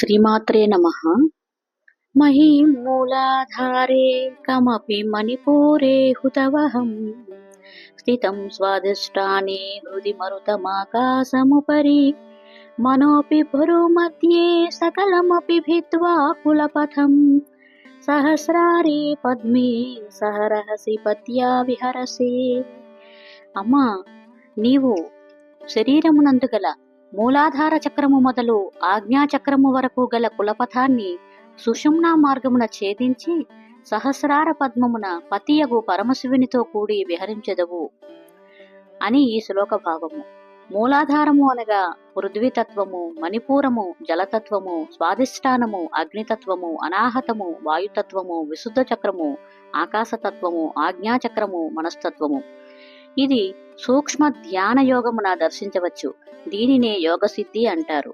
శ్రీమాత్రే నమ. మహీమూలాధారే కమపి మణిపూరే హుతవహం. స్థితం స్వాదిష్టాని హృది మరుతమాకాశముపరి. మనోపి భురుమధ్యే సకలమపి భిత్వా కులపథం. సహస్రారే పద్మే సహరహసి పత్యా విహరసే. అమ్మా నీవు శరీరమునందు గల మూలాధార చక్రము మొదలు ఆజ్ఞాచక్రము వరకు గల కులపథాన్ని సుషుమ్నా మార్గమున ఛేదించి సహస్రార పద్మమున పతియగు పరమశివునితో కూడి విహరించెదవు. అని ఈ శ్లోక భావము మూలాధారము అనగా పృథ్వీతత్వము మణిపూరము జలతత్వము స్వాధిష్టానము అగ్నితత్వము అనాహతము వాయుతత్వము విశుద్ధ చక్రము ఆకాశతత్వము ఆజ్ఞాచక్రము మనస్తత్వము. ఇది సూక్ష్మ ధ్యాన యోగమున దర్శించవచ్చు. దీనినే యోగసిద్ధి అంటారు.